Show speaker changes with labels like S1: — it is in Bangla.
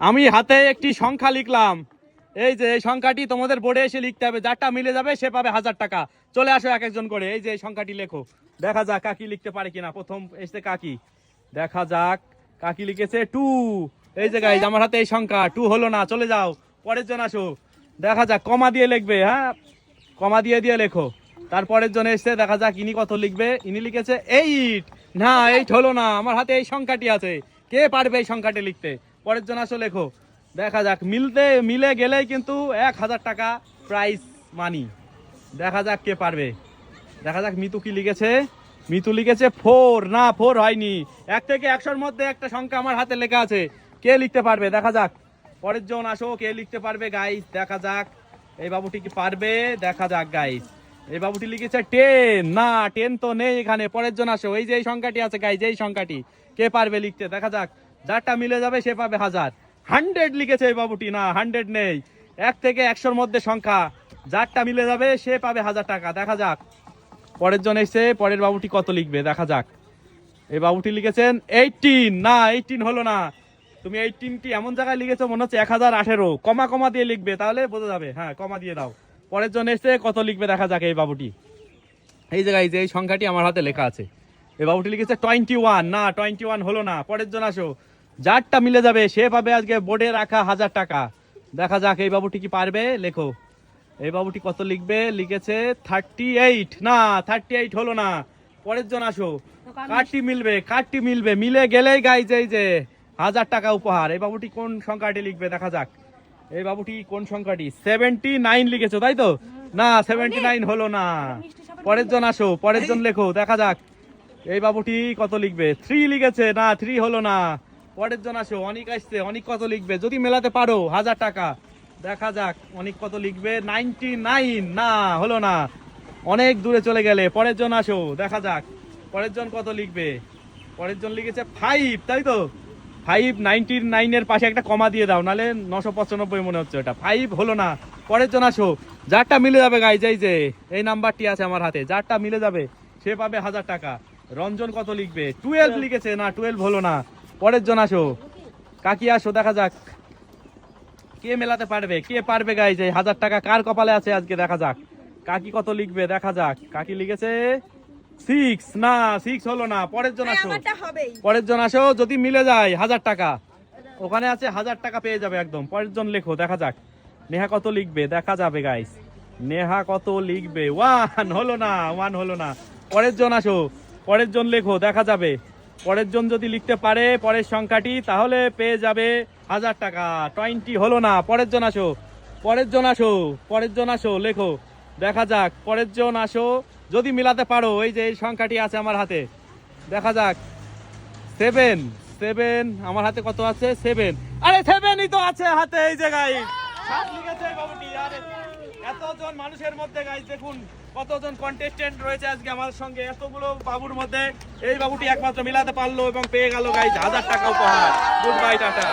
S1: আমি হাতে একটি সংখ্যা লিখলাম। এই যে, এই সংখ্যাটি তোমাদের বোর্ডে এসে লিখতে হবে। যারটা মিলে যাবে, সে পাবে হাজার টাকা। চলে আসো এক একজন করে। এই যে, এই সংখ্যাটি লেখো। দেখা যাক কাকি লিখতে পারে কিনা। প্রথম এসে কাকি। দেখা যাক কাকি লিখেছে টু। এই যে গাইজ আমার হাতে এই সংখ্যা। টু হলো না, চলে যাও। পরের জন আসো। দেখা যাক, কমা দিয়ে লিখবে হ্যাঁ? কমা দিয়ে দিয়ে লেখো। তারপরের জন এসছে, দেখা যাক ইনি কত লিখবে। ইনি লিখেছে এইট না এইট হলো না। আমার হাতে এই সংখ্যাটি আছে। কে পারবে এই সংখ্যাটি লিখতে? পরের জন আসো লেখো। দেখা যাক, মিলতে, মিলে গেলেই কিন্তু এক হাজার টাকা প্রাইস মানি দেখা যাক কে পারবে। দেখা যাক মিতু কি লিখেছে। মিতু লিখেছে ফোর না ফোর হয়নি। এক থেকে একশোর মধ্যে একটা সংখ্যা আমার হাতে লেখা আছে। কে লিখতে পারবে? দেখা যাক। পরের জন আসো, কে লিখতে পারবে গাইস দেখা যাক। এই বাবুটি কি পারবে? দেখা যাক গাইস এই বাবুটি লিখেছে টেন না টেন তো নেই এখানে। পরের জন আসো। এই যে এই সংখ্যাটি আছে গাইস এই সংখ্যাটি। কে পারবে লিখতে? দেখা যাক। যারটা মিলে যাবে, সে পাবে হাজার। হান্ড্রেড লিখেছে এই বাবুটি, না, হান্ড্রেড নেই। এক থেকে একশোর মধ্যে সংখ্যা। যারটা মিলে যাবে, সে পাবে হাজার টাকা। দেখা যাক। পরের জন এসে পরের বাবুটি কত লিখবে, দেখা যাক। এই বাবুটি লিখেছেন এইটিন না এইটিন হলো না। তুমি এইটিনটি এমন জায়গায় লিখেছো, মনে হচ্ছে এক হাজার আঠেরো। কমা কমা দিয়ে লিখবে, তাহলে বোঝা যাবে। হ্যাঁ কমা দিয়ে দাও। পরের জন এসে কত লিখবে, দেখা যাক এই বাবুটি। এই জায়গায় যে এই সংখ্যাটি আমার হাতে লেখা আছে। এই বাবুটি লিখেছে টোয়েন্টি ওয়ান না টোয়েন্টি ওয়ান হলো না। পরের জন আসো। যারটা মিলে যাবে সে পাবে আজকে বোর্ডে রাখা হাজার টাকা। দেখা যাক এই বাবুটি কি পারবে? লেখো। এই বাবুটি কত লিখবে? লিখেছে থার্টি এইট না থার্টি এইট হলো না। পরের জন আসো। কার্ডটি মিলবে? কার্ডটি মিলবে? মিলে গেলেই গাইজ এই যে হাজার টাকা উপহার। এই বাবুটি কোন সংখ্যাটি লিখবে? দেখা যাক। এই বাবুটি কোন সংখ্যাটি? সেভেন্টি নাইন লিখেছো তাই তো? না সেভেন্টি নাইন হলো না। পরের জন আসো পরের জন লেখো দেখা যাক। এই বাবুটি কত লিখবে? থ্রি লিখেছে। না থ্রি হলো না। পরের জন আসো অনেক আসছে অনেক কত লিখবে? যদি মেলাতে পারো হাজার টাকা। দেখা যাক অনেক কত লিখবে? নাইনটি নাইন না হলো না। অনেক দূরে চলে গেলে পরের জন আসো দেখা যাক। পরের জন কত লিখবে? পরের জন লিখেছে ফাইভ তাই তো? ফাইভ নাইনটি নাইনের পাশে একটা কমা দিয়ে দাও নাহলে নশো পঁচানব্বই মনে হচ্ছে ওটা। ফাইভ হলো না। পরের জন আসো। যারটা মিলে যাবে গাইজ এই যে এই নাম্বারটি আছে আমার হাতে যারটা মিলে যাবে সে পাবে হাজার টাকা। রঞ্জন কত লিখবে? টুয়েলভ লিখেছে না টুয়েলভ হলো না। পরের জন আসো। কাকি আসো দেখা যাক। কে মেলাতে পারবে? কে পারবে গাইজ এই হাজার টাকা কার কপালে আছে আজকে? দেখা যাক। কাকি কত লিখবে? দেখা যাক। কাকি লিখেছে সিক্স না সিক্স হলো না। পরের জন আসো।
S2: আমারটা
S1: পরের জন আসো যদি মিলে যায় হাজার টাকা। ওখানে আছে হাজার টাকা পেয়ে যাবে একদম। পরের জন লেখো দেখা যাক। নেহা কত লিখবে? দেখা যাবে গাইস নেহা কত লিখবে? ওয়ান হলো না ওয়ান হলো না। পরের জন আসো। পরের জন লেখো দেখা যাবে। পরের জন যদি লিখতে পারে পরের সংখ্যাটি, তাহলে পেয়ে যাবে হাজার টাকা। টোয়েন্টি হলো না। পরের জন আসো। পরের জন আসো। পরের জন আসো। লেখো। দেখা যাক। পরের জন আসো। যদি মিলাতে পারো, এই যে এই সংখ্যাটি আছে আমার হাতে। দেখা যাক। সেভেন সেভেন আমার হাতে কত আছে? সেভেন আরে সেভেনই তো আছে হাতে, এই জায়গায়। সাত লিখেছে এতজন মানুষের মধ্যে গাইজ দেখুন কতজন কন্টেস্টেন্ট রয়েছে আজকে আমার সঙ্গে। এতগুলো বাবুর মধ্যে এই বাবুটি একমাত্র মিলাতে পারল এবং পেয়ে গেল গাইজ হাজার টাকা উপহার। Good bye tata